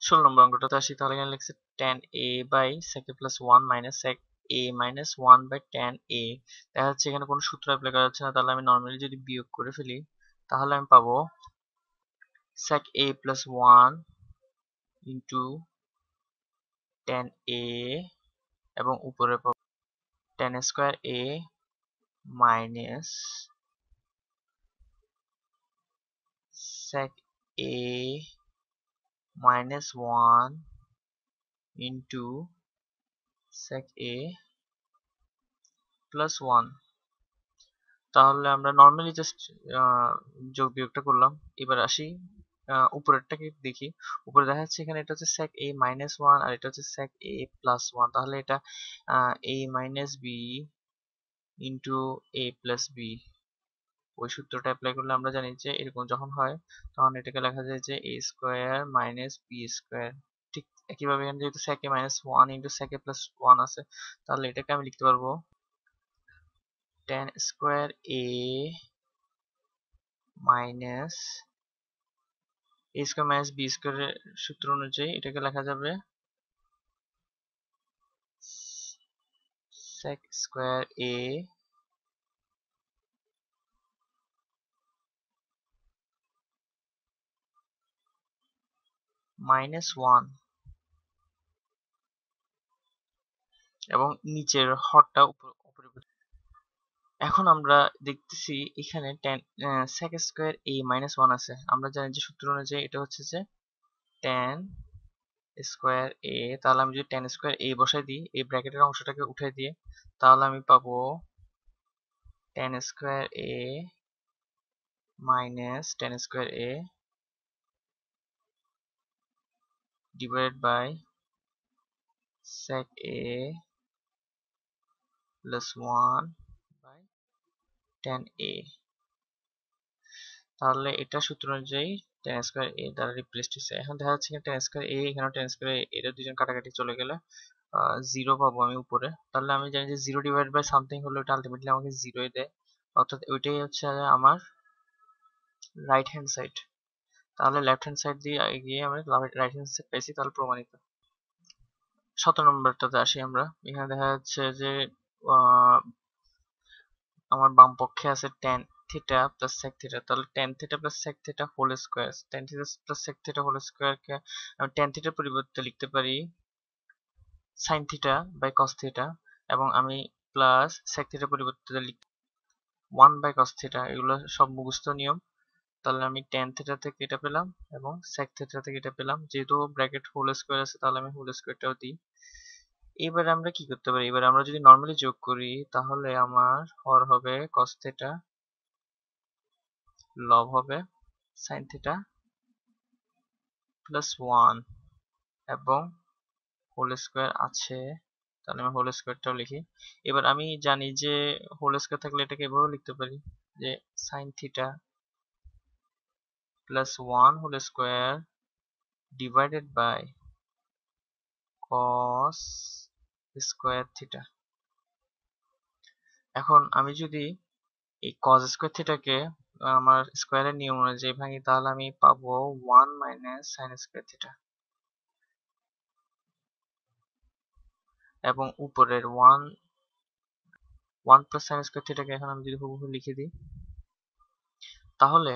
ষোলো নম্বর অঙ্কটাতে আসি, তাহলে এখানে লিখছে tan A by sec A plus one minus sec A minus one by tan A দেখা যাচ্ছে এখানে কোনো সূত্র অ্যাপ্লাই করা যাচ্ছে না, তাহলে আমি নর্মালি যদি বিয়োগ করে ফেলি, তাহলে আমি পাবো sec a plus 1 into tan a এবং উপরে পাবো tan square a minus sec a minus 1 into sec a plus 1 তাহলে আমরা নর্মালি জাস্ট যোগ বিয়োগটা করলাম। এবার আসি উপরেরটাকে দেখি? উপরে দেখা যাচ্ছে এখানে এটা হচ্ছে sec a মাইনাস ওয়ান আর এটা হচ্ছে sec a প্লাস ওয়ান তাহলে এটা a minus B into a plus B ওই সূত্রটা অ্যাপ্লাই করলে আমরা জানি যে এরকম যখন হয়, তখন এটাকে লেখা যায় যে a square minus B square ঠিক একইভাবে এখানে যেহেতু a minus one into a plus one আছে, তাহলে এটাকে আমি লিখতে পারব tan square a minus A square minus B স্কোয়ারের সূত্র অনুযায়ী এটাকে লেখা যাবে sec square a minus one এবং নিচের হরটা এখন আমরা দেখতেছি এখানে sec square a minus one আছে। আমরা জানি যে সূত্র অনুযায়ী এটা হচ্ছে যে tan স্কোয়ার a তাহলে আমি যদি tan স্কোয়ার a বসাই দিই, এই ব্র্যাকেটের অংশটাকে উঠে দিয়ে, তাহলে আমি পাবো tan square a minus tan square a divided by sec a plus 1 by tan a. তাহলে এটা সূত্র অনুযায়ী tan স্কয়ার a দ্বারা রিপ্লেস হচ্ছে এখন দেখা যাচ্ছে tan স্কয়ার a এখানে tan স্কয়ার a এর দুজন কাটাকাটি চলে গেলে জিরো পাবো আমি উপরে। তাহলে আমি জানি যে জিরো ডিভাইড বাই সামথিং হলে ওটা আলটিমেটলি আমাকে জিরোই দেয়। অর্থাৎ ওইটাই হচ্ছে আমার রাইট হ্যান্ড সাইড তাহলে লেফট হ্যান্ড সাইড দিয়ে গিয়ে আমরা রাইট হ্যান্ড সাইড পেয়েছি, তাহলে প্রমাণিত। সতেরো নম্বরটাতে আসি আমরা। এখানে দেখা যাচ্ছে যে আমার বাম পক্ষে আছে tan theta plus sec theta তাহলে tan theta plus sec theta whole square tan theta plus sec theta whole square কে আমি tan থিটার পরিবর্তে লিখতে পারি sin theta by cos theta এবং আমি প্লাস sec থিটার পরিবর্তে লিখ 1 বাই cos থিটা এগুলো সব মুখস্থ নিয়ম। তাহলে আমি tan থিটা থেকে এটা পেলাম এবং sec থিটা থেকে এটা পেলাম। যেহেতু ব্র্যাকেট হোল স্কয়ার আছে, তাহলে আমি হোল স্কয়ারটাও দিই। এবার আমরা কি করতে পারি? এবার আমরা যদি নর্মালি যোগ করি, তাহলে আমার হর হবে cos থিটা লব হবে sin থিটা প্লাস ওয়ান এবং হোল স্কোয়ার আছে। তাহলে আমি হোল স্কোয়ারটাও লিখি। এবার আমি জানি যে হোল স্কোয়ার থাকলে এটাকে এভাবে লিখতে পারি যে sine theta plus one whole square divided by cos square theta এখন আমি যদি এই কজ স্কোয়ার থিটাকে আমার স্কোয়ারের নিয়ম অনুযায়ী ভাঙি, তাহলে আমি পাবো one minus sine square theta এবং উপরের one one plus sine square থিটাকে এখন আমি যদি হুবহু লিখে দিই, তাহলে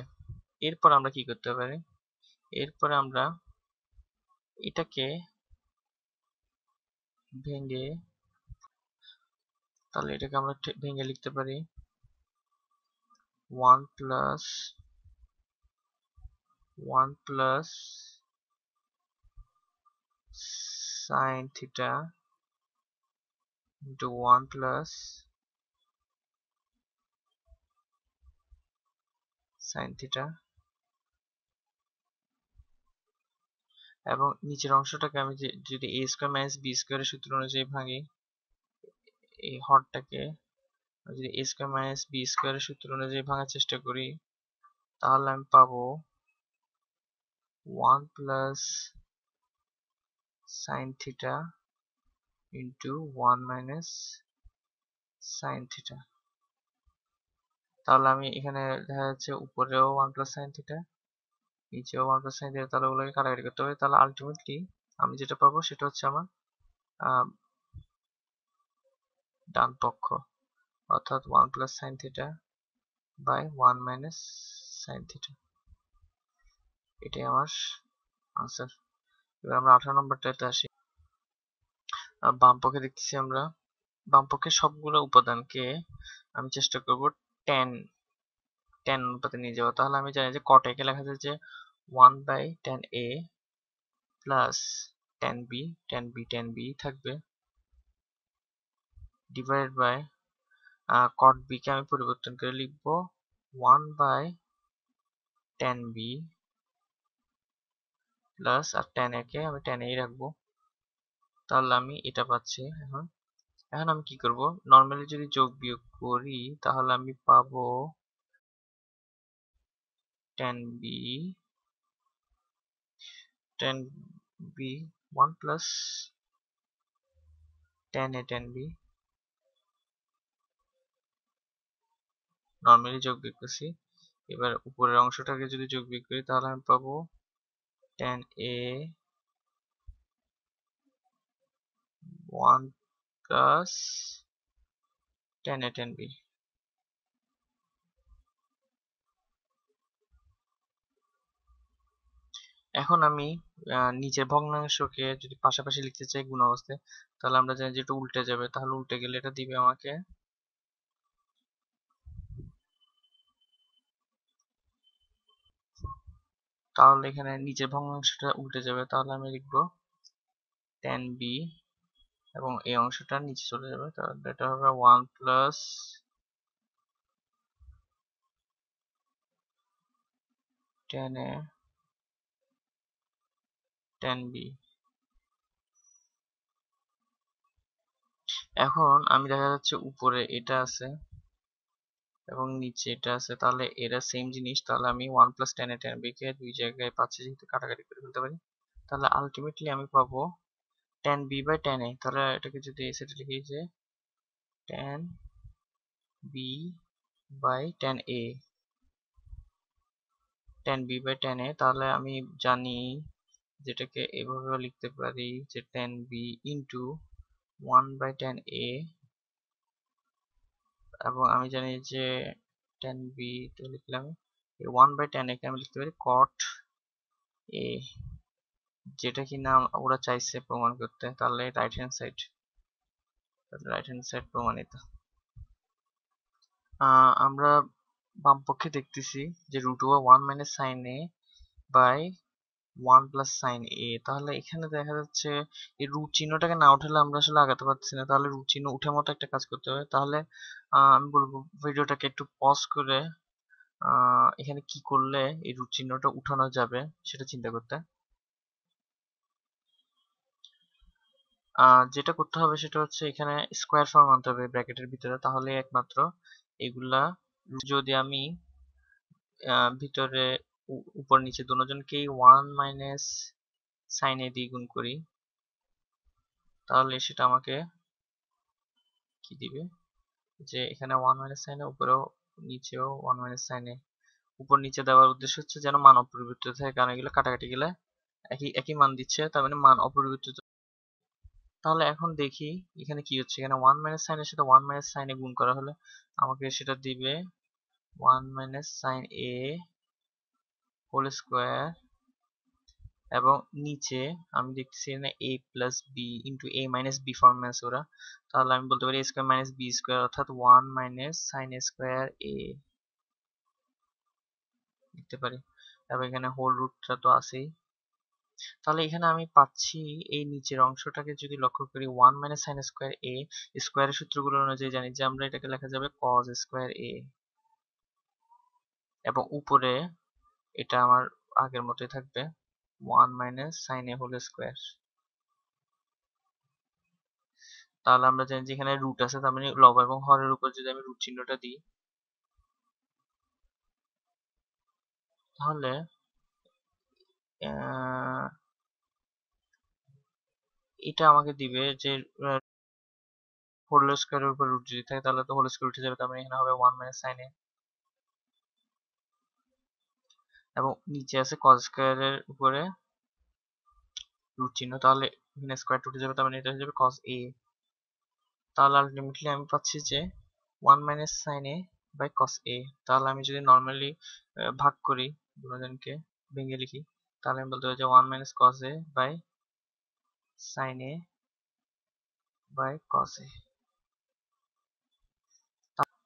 এরপর আমরা কি করতে পারি? এরপর আমরা এটাকে ভেঙে, তাহলে এটাকে আমরা ভেঙে লিখতে পারি one plus one plus sine theta into 1 plus sin theta এবং নিচের অংশটাকে আমি যদি a স্কয়ার মাইনাস b স্কয়ারের সূত্র অনুযায়ী ভাঙি এই হরটাকে যদি a স্কয়ার মাইনাস b স্কয়ারের সূত্র অনুযায়ী ভাঙার চেষ্টা করি, তাহলে আমি পাবো 1 plus sin theta into 1 minus sin theta. তাহলে আমি এখানে দেখা যাচ্ছে উপরেও 1 plus sin theta plus sine theta তাহলে করতে হবে। তাহলে আলটিমেটলি আমি যেটা পাবো সেটা হচ্ছে আমার ডান পক্ষ, অর্থাৎ one plus sine theta by one minus sine theta এটাই আমার আনসার এবার আমরা আঠারো নম্বরটাতে আসি। বাম পক্ষে দেখতেছি আমরা, বাম পক্ষে সবগুলো উপাদানকে আমি চেষ্টা করব টেন টেন অনুপাতে নিয়ে যাওয়া তাহলে আমি জানি যে কট একে লেখা যায় যে one by tan A plus tan B tan B tan B থাকবে। ডিভাইড বাই কট বি কে আমি পরিবর্তন করে লিখব one by tan B plus R tan একে আমি টেন এই রাখব। তাহলে আমি এটা পাচ্ছি এখন। এখন আমি কি করব? নর্মালি যদি যোগ বিয়োগ করি, তাহলে আমি পাবো tan B tan B one plus tan A tan B normally যোগ বিয়োগ করছি। এবার উপরের অংশটাকে যদি যোগ বিয়োগ করি, তাহলে আমি পাবো tan A one plus tan A tan B এখন আমি নিচের ভগ্নাংশকে যদি পাশাপাশি লিখতে চাই গুণ অবস্থায় তাহলে আমরা জানি যে এটা উল্টে যাবে। তাহলে উল্টে গেলে এটা দিবে আমাকে তাহলে এখানে নিচের ভগ্নাংশটা উল্টে যাবে। তাহলে আমি লিখব tan b এবং এই অংশটা নিচে চলে যাবে। তাহলে এটা হবে one plus tan a 10b এখন আমি দেখা যাচ্ছে উপরে এটা আছে এবং নিচে এটা আছে। তাহলে এরা সেম জিনিস, তাহলে আমি one plus tan A tan বিকে দুই জায়গায় পাচ্ছি যেহেতু কাটাকাটি করে ফেলতে পারি, তাহলে আলটিমেটলি আমি পাবো tan B by tan A তাহলে এটাকে যদি সেটা লিখি যে tan B by tan A tan B by tan A তাহলে আমি জানি যেটাকে এভাবেও লিখতে পারি যে tan B into one by tan A এবং আমি জানি যে টেন বি তো লিখলাম ওয়ান বাই টেন একে আমি লিখতে পারি কট এ যেটা কিনা ওরা চাইছে প্রমাণ করতে, তাহলে right hand side right hand side প্রমাণিত। আমরা বাম পক্ষে দেখতেছি যে root over one minus sine A by one plus sine A তাহলে এখানে দেখা যাচ্ছে এই রুট চিহ্নটাকে না উঠালে আমরা আসলে আগাতে পারছি না। তাহলে রুট চিহ্ন উঠে মতো একটা কাজ করতে হবে। তাহলে আমি বলব ভিডিওটাকে একটু পজ করে এখানে কি করলে এই রুট চিহ্নটা উঠানো যাবে সেটা চিন্তা করতে। যেটা করতে হবে সেটা হচ্ছে এখানে স্কোয়ার ফর্ম আনতে হবে ব্র্যাকেটের ভিতরে। তাহলে একমাত্র এগুলা, যদি আমি ভিতরে উপর নিচে দুজনকেই ওয়ান মাইনাস সাইন এ দিয়ে গুণ করি। তাহলে সেটা আমাকে কি দিবে? যে এখানে ওয়ান মাইনাস সাইনে উপরেও নিচেও ওয়ান মাইনাস সাইনে উপর নিচে দেওয়ার উদ্দেশ্য হচ্ছে যেন মান অপরিবর্তিত থাকে, কারণ এগুলো কাটাকাটি গেলে একই একই মান দিচ্ছে, তার মানে মান অপরিবর্তিত। তাহলে এখন দেখি এখানে কি হচ্ছে। এখানে ওয়ান মাইনাস সাইনের সাথে ওয়ান মাইনাস সাইনে গুণ করা হলে আমাকে সেটা দিবে one minus sine A whole square এবং নিচে আমি দেখতেছি এখানে A plus B into A minus B ফর্মে আছে ওরা। তাহলে আমি বলতে পারি A square minus B square অর্থাৎ one minus sine square A লিখতে পারি। এবং এখানে হোল রুটটা তো আছেই। তাহলে এখানে আমি পাচ্ছি এই নিচের অংশটাকে যদি লক্ষ্য করি one minus sine square A স্কোয়ারের সূত্রগুলো অনুযায়ী জানি যে আমরা এটাকে লেখা যাবে কজ স্কোয়ার এ এবং উপরে এটা আমার আগের মতোই থাকবে। One minus sine A whole square তাহলে আমরা জানি যেখানে রুট আছে, তার মানে লব এবং হরের উপর যদি আমি রুট চিহ্নটা দিই, তাহলে এটা আমাকে দিবে যে হোল স্কোয়ারের উপর রুট যদি থাকে, তাহলে তো হোল স্কোয়ার উঠে যাবে, তার মানে এখানে হবে ওয়ান মাইনাস সাইন এ এবং নিচে আছে কজ স্কোয়ারের উপরে রুট চিহ্ন, তাহলে এখানে স্কোয়ার উঠে যাবে, তার মানে এটা হয়ে যাবে কজ এ তাহলে আলটিমেটলি আমি পাচ্ছি যে one minus sine A by cos A তাহলে আমি যদি নর্মালি ভাগ করি দুজনকে, ভেঙে লিখি, তাহলে আমি বলতে পারি যে one minus cos A by sine A by cos A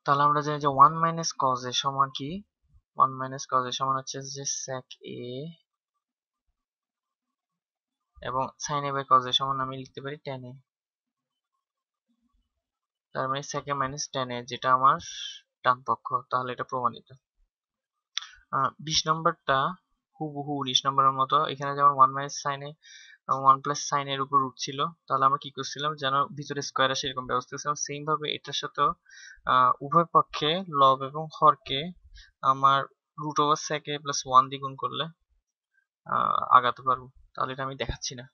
তাহলে আমরা জানি যে ওয়ান মাইনাস কস এ সমান কি? ওয়ান মাইনাস কস এ সমান হচ্ছে যে sec এ এবং সাইন এ বাই কস এ সমান আমি লিখতে পারি tan এ তার মানে sec A minus tan A যেটা আমার ডান পক্ষ, তাহলে এটা প্রমাণিত। বিশ নম্বরটা হুবহু উনিশ নম্বরের মতো। এখানে যেমন one minus sine one plus sine এর উপর রুট ছিল, তাহলে আমরা কি করছিলাম? যেন ভিতরে স্কোয়ার আসে এরকম ব্যবস্থা করছিলাম। সেম ভাবে এটার সাথেও উভয় পক্ষে লব এবং হরকে আমার রুট ওভার সেকে প্লাস ওয়ান দ্বিগুণ করলে আগাতে পারব। তাহলে এটা আমি দেখাচ্ছি না।